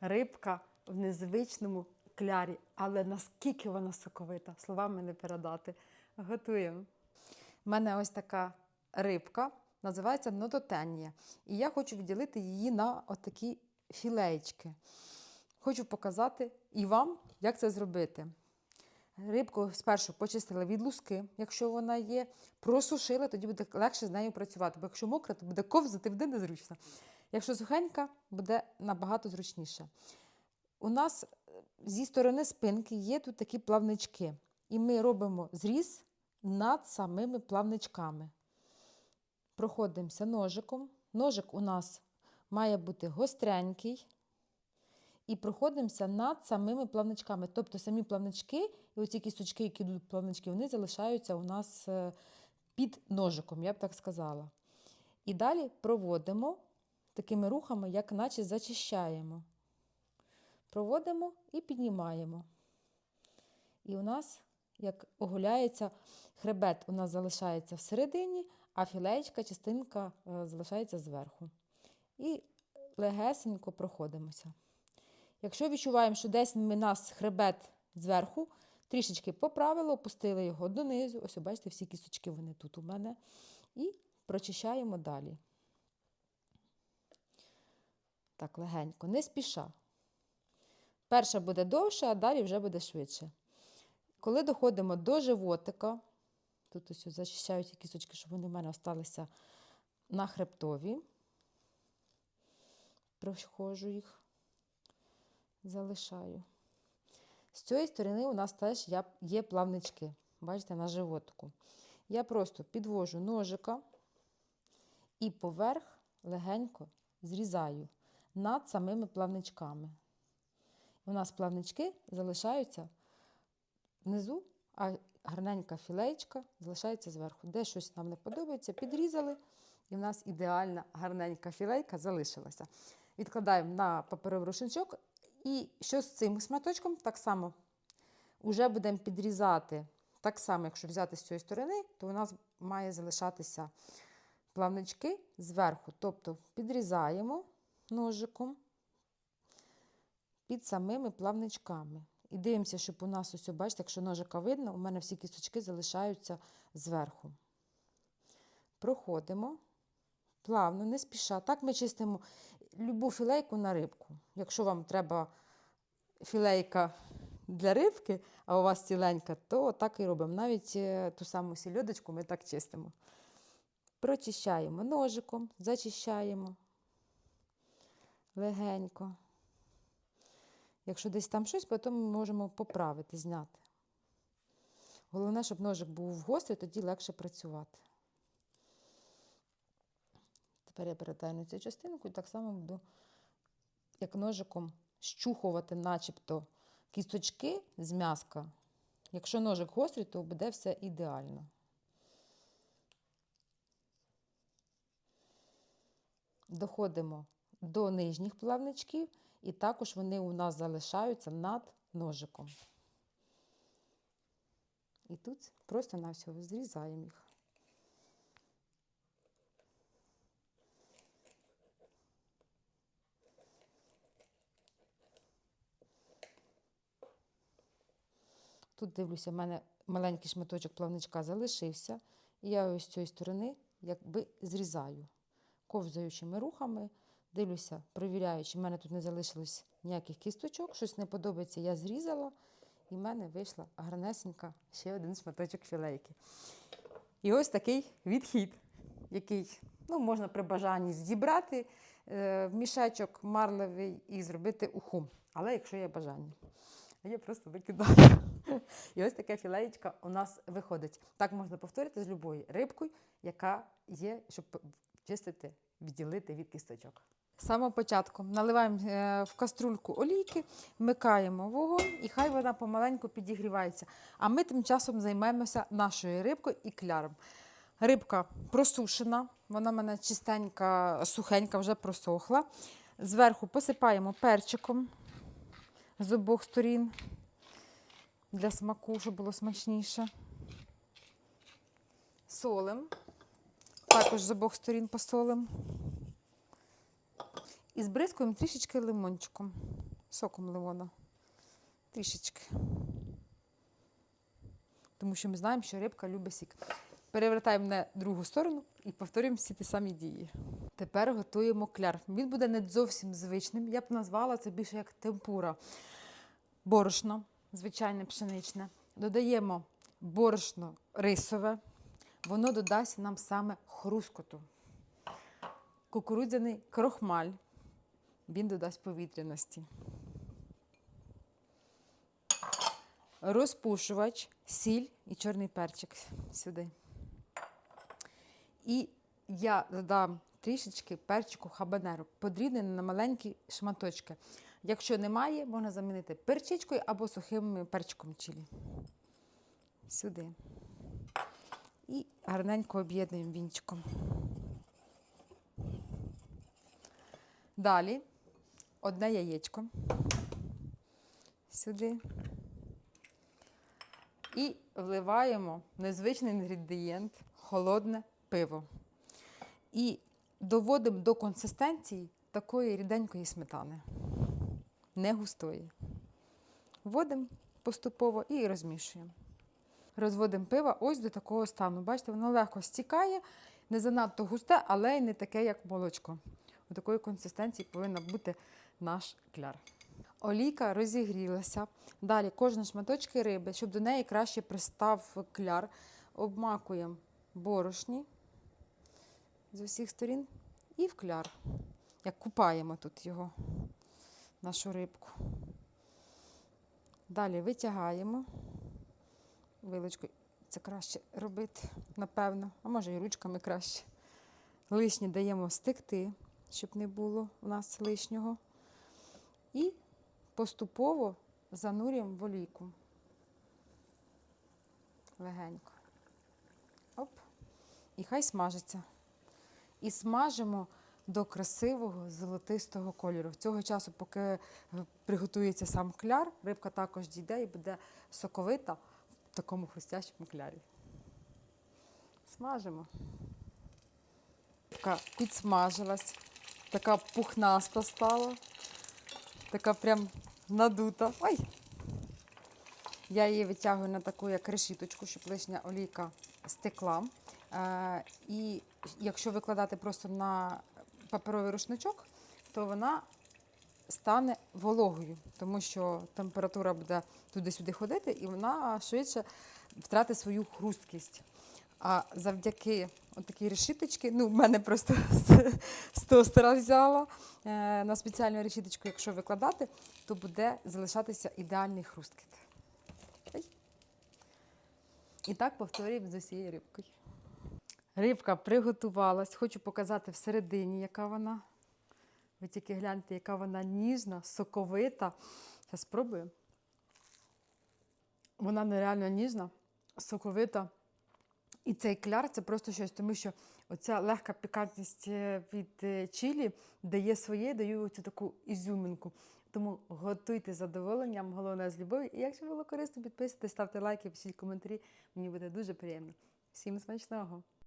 рибка в незвичному клярі, але наскільки вона соковита, словами не передати. Готуємо. У мене ось така рибка, називається нототенія. І я хочу відділити її на отакі філеєчки. Хочу показати і вам, як це зробити. Рибку спершу почистила від луски, якщо вона є, просушила, тоді буде легше з нею працювати. Бо якщо мокра, то буде ковзати, буде незручно. Якщо сухенька, буде набагато зручніше. У нас е, зі сторони спинки є тут такі плавнички. І ми робимо зріз над самими плавничками. Проходимося ножиком. Ножик у нас має бути гостренький. І проходимося над самими плавничками. Тобто самі плавнички, і оці кісточки, які йдуть плавнички, вони залишаються у нас е, під ножиком, я б так сказала. І далі проводимо такими рухами, як наче зачищаємо. Проводимо і піднімаємо. І у нас, як оголяється, хребет у нас залишається всередині, а філеєчка, частинка е, залишається зверху. І легесенько проходимося. Якщо відчуваємо, що десь ми нас хребет зверху, трішечки поправили, опустили його донизу. Ось, бачите, всі кісточки вони тут у мене. І прочищаємо далі. Так, легенько, не спіша. Перша буде довша, а далі вже буде швидше. Коли доходимо до животика, тут ось зачищаю ці кісточки, щоб вони в мене залишилися на хребтові. Проходжу їх, залишаю. З цієї сторони у нас теж є плавнички. Бачите, на животику. Я просто підвожу ножика і поверх легенько зрізаю над самими плавничками. У нас плавнички залишаються внизу, а гарненька філеєчка залишається зверху. Де щось нам не подобається, підрізали, і в нас ідеальна гарненька філейка залишилася. Відкладаємо на паперовий рушничок. І що з цим шматочком, так само вже будемо підрізати. Так само, якщо взяти з цієї сторони, то у нас має залишатися плавнички зверху. Тобто підрізаємо ножиком під самими плавничками. І дивимося, щоб у нас ось, бачите, якщо ножика видно, у мене всі кісточки залишаються зверху. Проходимо плавно, не спіша. Так ми чистимо любу філейку на рибку. Якщо вам треба філейка для рибки, а у вас ціленька, то так і робимо. Навіть е, ту саму сільодочку ми так чистимо. Прочищаємо ножиком, зачищаємо легенько. Якщо десь там щось, потім ми можемо поправити, зняти. Головне, щоб ножик був гострий, тоді легше працювати. Тепер я передаю цю частинку і так само буду, як ножиком, щухувати, начебто, кісточки з м'яска. Якщо ножик гострий, то буде все ідеально. Доходимо до нижніх плавничків, і також вони у нас залишаються над ножиком. І тут просто на всього зрізаємо їх. Тут дивлюся, в мене маленький шматочок плавничка залишився, і я ось з цієї сторони якби зрізаю ковзаючими рухами, дивлюся, перевіряю, чи в мене тут не залишилось ніяких кісточок, щось не подобається, я зрізала, і в мене вийшла гарнесенька ще один шматочок філейки. І ось такий відхід, який ну, можна при бажанні зібрати е, в мішечок марлевий і зробити уху. Але якщо є бажання. Я просто викидаю. І ось таке філеєчка у нас виходить. Так можна повторити з любою рибкою, яка є, щоб чистити, відділити від кісточок. Самого початку наливаємо е, в каструльку олійки, вмикаємо вогонь і хай вона помаленьку підігрівається. А ми тим часом займемося нашою рибкою і кляром. Рибка просушена, вона в мене чистенька, сухенька, вже просохла. Зверху посипаємо перчиком з обох сторін для смаку, щоб було смачніше. Солим. Також з обох сторін посолим. І збризкуємо трішечки лимончиком, соком лимона. Трішечки. Тому що ми знаємо, що рибка любить сік. Перевертаємо на другу сторону і повторюємо всі ті самі дії. Тепер готуємо кляр. Він буде не зовсім звичним. Я б назвала це більше як темпура. Борошно, звичайне пшеничне. Додаємо борошно рисове. Воно додасть нам саме хрускоту. Кукурудзяний крохмаль. Він додасть повітряності. Розпушувач, сіль і чорний перчик сюди. І я додам трішечки перчику хабанеру, подрібнений на маленькі шматочки. Якщо немає, можна замінити перчичкою або сухим перчиком чилі. Сюди. І гарненько об'єднуємо вінчиком. Далі одне яєчко. Сюди. І вливаємо незвичний інгредієнт холодне пиво. І доводимо до консистенції такої ріденької сметани, не густої. Вводимо поступово і розмішуємо. Розводимо пиво ось до такого стану. Бачите, воно легко стікає, не занадто густе, але й не таке, як молочко. У такої консистенції повинен бути наш кляр. Олійка розігрілася. Далі кожен шматочки риби, щоб до неї краще пристав кляр. Обмакуємо борошні з усіх сторін і в кляр. Як купаємо тут його, нашу рибку. Далі витягаємо. Вилочкою це краще робити, напевно, а може і ручками краще. Лишнє даємо стекти, щоб не було у нас лишнього. І поступово занурюємо в олійку. Легенько. Оп. І хай смажиться. І смажимо до красивого золотистого кольору. Цього часу, поки е, приготується сам кляр, рибка також дійде і буде соковита в такому хрустящому клярі. Смажимо. Рибка підсмажилась, така пухнаста стала, така прям надута. Ой! Я її витягую на таку як решіточку, щоб лишня олійка стекла. Е, і якщо викладати просто на паперовий рушничок, то вона стане вологою, тому що температура буде туди-сюди ходити, і вона швидше втратить свою хрусткість. А завдяки такій решіточці, ну, в мене просто з, тостера взяла е, на спеціальну решіточку, якщо викладати, то буде залишатися ідеальний хрусткіт. І так повторюємо з усією рибкою. Рибка приготувалась. Хочу показати всередині, яка вона. Ви тільки гляньте, яка вона ніжна, соковита. Зараз спробую. Вона нереально ніжна, соковита. І цей кляр це просто щось, тому що оця легка пікантність е, від е, чилі дає своє, даю цю таку ізюминку. Тому готуйте з задоволенням, головне з любов'ю. І якщо було корисно, підписуйтесь, ставте лайки, пишіть коментарі. Мені буде дуже приємно. Всім смачного!